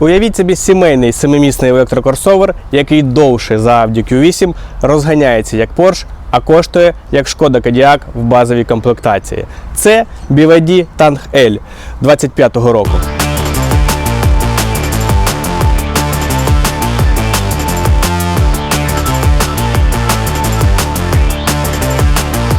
Уявіть собі сімейний семимісний електрокорсовер, який довше за Audi Q8 розганяється як Porsche, а коштує як Шкода Кодіак в базовій комплектації. Це BYD Tang L 25-го року.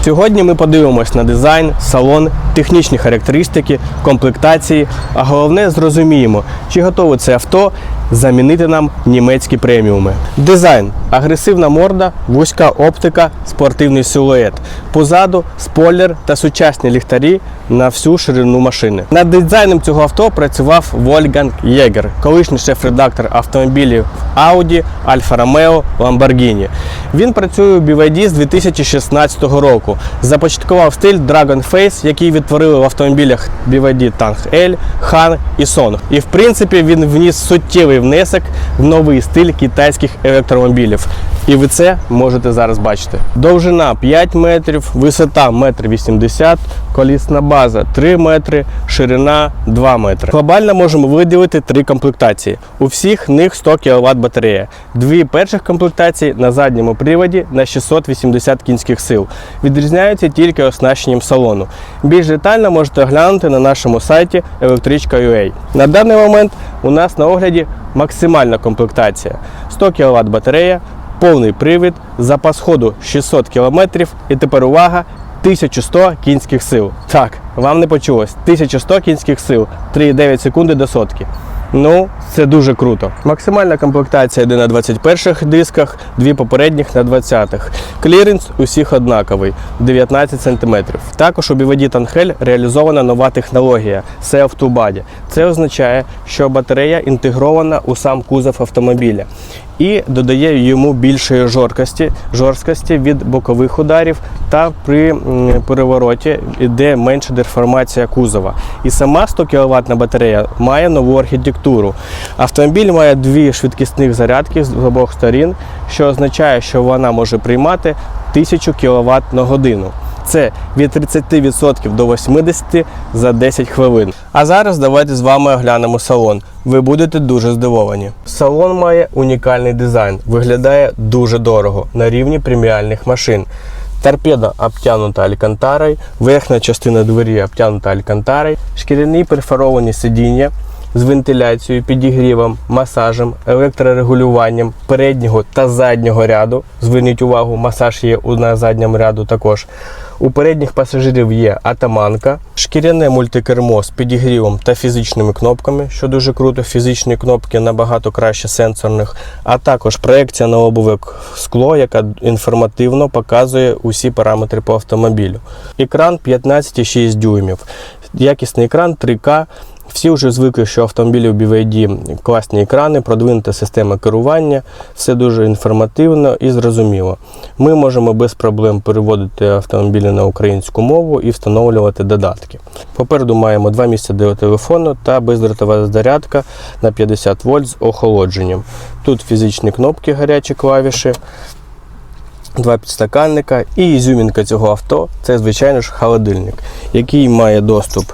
Сьогодні ми подивимось на дизайн, салон, технічні характеристики, комплектації, а головне зрозуміємо, чи готове це авто замінити нам німецькі преміуми. Дизайн, агресивна морда, вузька оптика, спортивний силует. Позаду спойлер та сучасні ліхтарі на всю ширину машини. Над дизайном цього авто працював Вольганг Єгер, колишній шеф-редактор автомобілів Audi, Alfa Romeo, Lamborghini. Він працює у BYD з 2016 року. Започаткував стиль Dragon Face, який відтворили в автомобілях BYD Tang L, Han і Song. І в принципі він вніс суттєвий внесок в новий стиль китайських електромобілів. І ви це можете зараз бачити. Довжина 5 метрів, висота 1,80 м, колісна база 3 метри, ширина 2 метри. Глобально можемо виділити три комплектації. У всіх них 100 кВт батарея. Дві перших комплектації на задньому приводі на 680 кінських сил. Відрізняються тільки оснащенням салону. Більш детально можете оглянути на нашому сайті electrica.ua. На даний момент у нас на огляді максимальна комплектація: 100 кВт батарея, повний привід, запас ходу 600 км і тепер увага 1100 кінських сил. Так, вам не почулось. 1100 кінських сил, 3,9 секунди до сотки. Ну, це дуже круто. Максимальна комплектація йде на 21-х дисках, дві попередніх на 20-х. Кліренс усіх однаковий 19 см. Також у BVD Tanhel реалізована нова технологія Self to Body. Це означає, що батарея інтегрована у сам кузов автомобіля і додає йому більшої жорсткості, жорсткості від бокових ударів та при перевороті йде менша деформація кузова. І сама 100 кВт батарея має нову архітектуру. Автомобіль має дві швидкісних зарядки з обох сторін, що означає, що вона може приймати 1000 кВт на годину. Це від 30% до 80% за 10 хвилин. А зараз давайте з вами оглянемо салон. Ви будете дуже здивовані. Салон має унікальний дизайн, виглядає дуже дорого на рівні преміальних машин. Торпеда обтянута алькантарою, верхня частина двері обтянута алькантарою, шкіряні перфоровані сидіння з вентиляцією, підігрівом, масажем, електрорегулюванням переднього та заднього ряду. Зверніть увагу, масаж є на задньому ряду також. У передніх пасажирів є атаманка, шкіряне мультикермо з підігрівом та фізичними кнопками, що дуже круто. Фізичні кнопки набагато краще сенсорних, а також проекція на лобове скло, яка інформативно показує усі параметри по автомобілю. Екран 15,6 дюймів. Якісний екран 3К. Всі вже звикли, що автомобілі у BYD класні екрани, продвинута система керування, все дуже інформативно і зрозуміло. Ми можемо без проблем переводити автомобілі на українську мову і встановлювати додатки. Попереду маємо два місця для телефону та бездротова зарядка на 50 вольт з охолодженням. Тут фізичні кнопки, гарячі клавіші, два підстаканника і ізюмінка цього авто це, звичайно ж, холодильник, який має доступ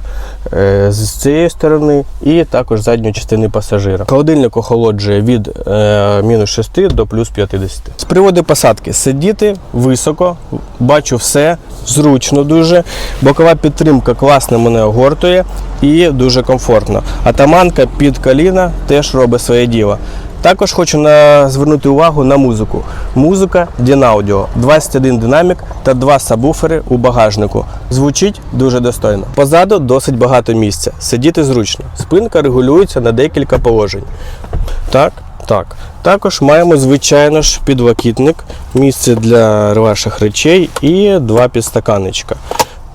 е, з цієї сторони і також задньої частини пасажира. Холодильник охолоджує від е, мінус 6 до плюс 50. З приводу посадки сидіти високо, бачу все, зручно дуже. Бокова підтримка класно мене огортує і дуже комфортно. Атаманка під коліна теж робить своє діло. Також хочу на, звернути увагу на музику. Музика Dinaudeo, 21 динамік та два сабвуфери у багажнику. Звучить дуже достойно. Позаду досить багато місця. Сидіти зручно. Спинка регулюється на декілька положень. Так, так. Також маємо, звичайно ж, підлокітник, місце для ваших речей і два підстаканничка.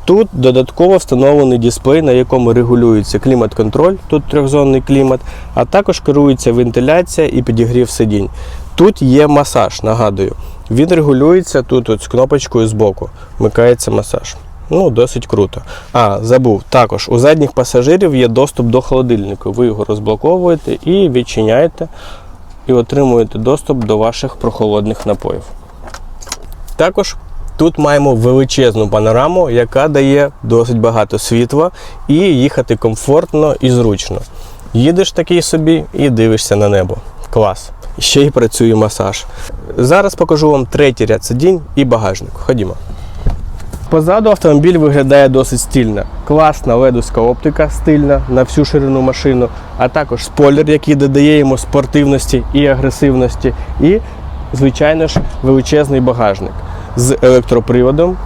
Тут додатково встановлений дисплей, на якому регулюється клімат-контроль, тут трьохзонний клімат, а також керується вентиляція і підігрів сидінь. Тут є масаж, нагадую. Він регулюється тут от з кнопочкою збоку. Вмикається масаж. Ну, досить круто. А, забув. Також у задніх пасажирів є доступ до холодильника. Ви його розблоковуєте і відчиняєте, і отримуєте доступ до ваших прохолодних напоїв. Також тут маємо величезну панораму, яка дає досить багато світла і їхати комфортно і зручно. Їдеш такий собі і дивишся на небо. Клас. Ще й працює масаж. Зараз покажу вам третій ряд сидінь і багажник. Ходімо. Позаду автомобіль виглядає досить стильно. Класна ледовська оптика стильна на всю ширину машину, а також спойлер, який додає йому спортивності і агресивності, і, звичайно ж, величезний багажник з електроприводом.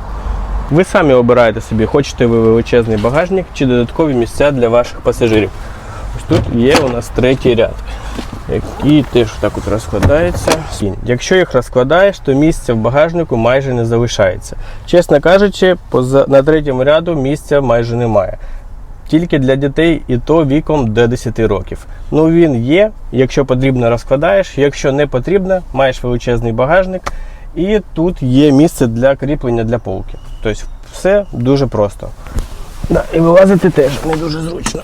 Ви самі обираєте собі, хочете ви величезний багажник чи додаткові місця для ваших пасажирів. Ось тут є у нас третій ряд, який теж так от розкладається. Якщо їх розкладаєш, то місця в багажнику майже не залишається. Чесно кажучи, на третьому ряду місця майже немає. Тільки для дітей і то віком до 10 років. Ну він є, якщо потрібно, розкладаєш, якщо не потрібно, маєш величезний багажник. І тут є місце для кріплення для полки. Тобто все дуже просто. Да, і вилазити теж не дуже зручно.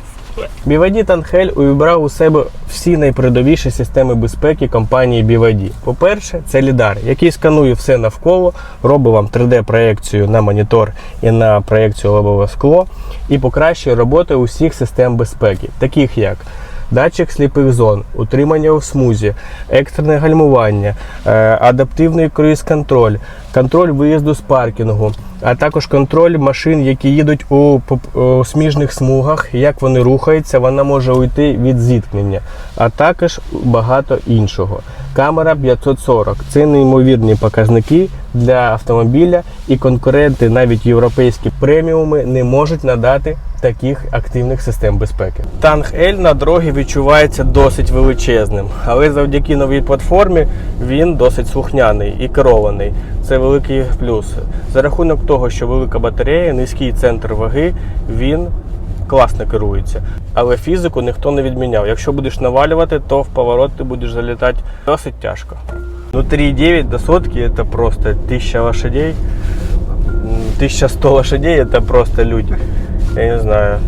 BYD Танхель увібрав у себе всі найпередовіші системи безпеки компанії BYD. По-перше, це лідар, який сканує все навколо, робить вам 3D-проекцію на монітор і на проекцію лобове скло і покращує роботу усіх систем безпеки, таких як датчик сліпих зон, утримання в смузі, екстрене гальмування, е, адаптивний круїз-контроль, контроль виїзду з паркінгу, а також контроль машин, які їдуть у, сміжних смугах, як вони рухаються, вона може уйти від зіткнення, а також багато іншого. Камера 540 це неймовірні показники для автомобіля, і конкуренти, навіть європейські преміуми, не можуть надати таких активних систем безпеки. Танк L на дорогі відчувається досить величезним, але завдяки новій платформі він досить слухняний і керований. Це великий плюс. За рахунок того, що велика батарея, низький центр ваги, він класно керується. Але фізику ніхто не відміняв. Якщо будеш навалювати, то в поворот ти будеш залітати досить тяжко. Ну 3,9 до сотки это просто 1000 лошадей. М, 1100 лошадей это просто люди. Я не знаю.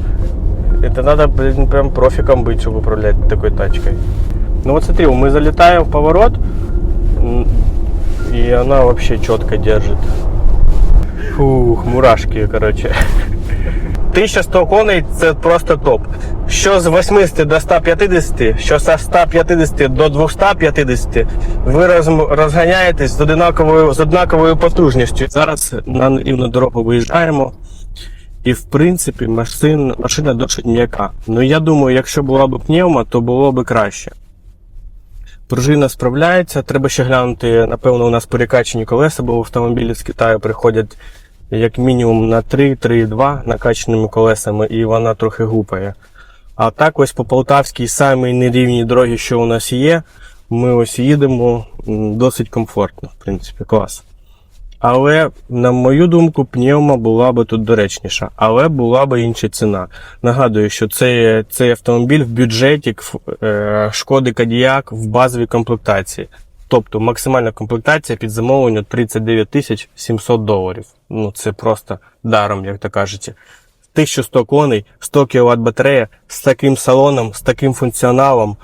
Это надо, блин, прям профиком быть, чтобы управлять такой тачкой. Ну вот смотри, мы залетаем в поворот, м, и она вообще четко держит. Фух, мурашки, короче. 1100 коней це просто топ. Що з 80 до 150, що з 150 до 250, ви роз- розганяєтесь з однаковою, з однаковою потужністю. Зараз на рівну дорогу виїжджаємо. І в принципі машин, машина досить м'яка. Ну я думаю, якщо була б пневма, то було б краще. Пружина справляється, треба ще глянути, напевно, у нас перекачені колеса, бо автомобілі з Китаю приходять як мінімум на 3-3,2 накачаними колесами, і вона трохи гупає. А так ось по Полтавській самій нерівній дорогі, що у нас є, ми ось їдемо досить комфортно, в принципі, клас. Але, на мою думку, пневма була би тут доречніша, але була би інша ціна. Нагадую, що це, цей автомобіль в бюджеті е, шкоди Кадіяк в базовій комплектації. Тобто максимальна комплектація під замовлення 39 тисяч 700 доларів. Ну це просто даром, як то кажете. 1100 коней, 100 кВт батарея з таким салоном, з таким функціоналом.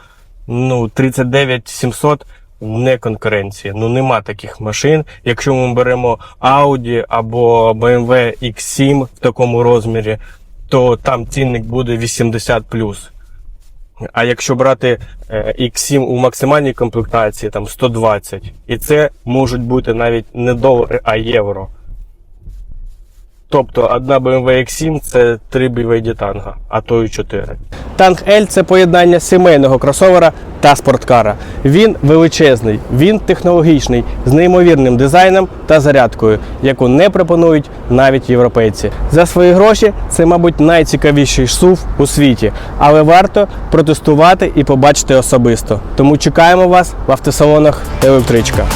Ну, 39 700 не конкуренція. Ну нема таких машин. Якщо ми беремо Audi або BMW X7 в такому розмірі, то там цінник буде 80 А якщо брати е, X7 у максимальній комплектації, там 120. І це можуть бути навіть не долари, а євро. Тобто одна BMW X7 це 3 BYD танга, а то й 4. Танк L це поєднання сімейного кросовера та спорткара. Він величезний, він технологічний, з неймовірним дизайном та зарядкою, яку не пропонують навіть європейці. За свої гроші це, мабуть, найцікавіший SUV у світі, але варто протестувати і побачити особисто. Тому чекаємо вас в автосалонах електричка.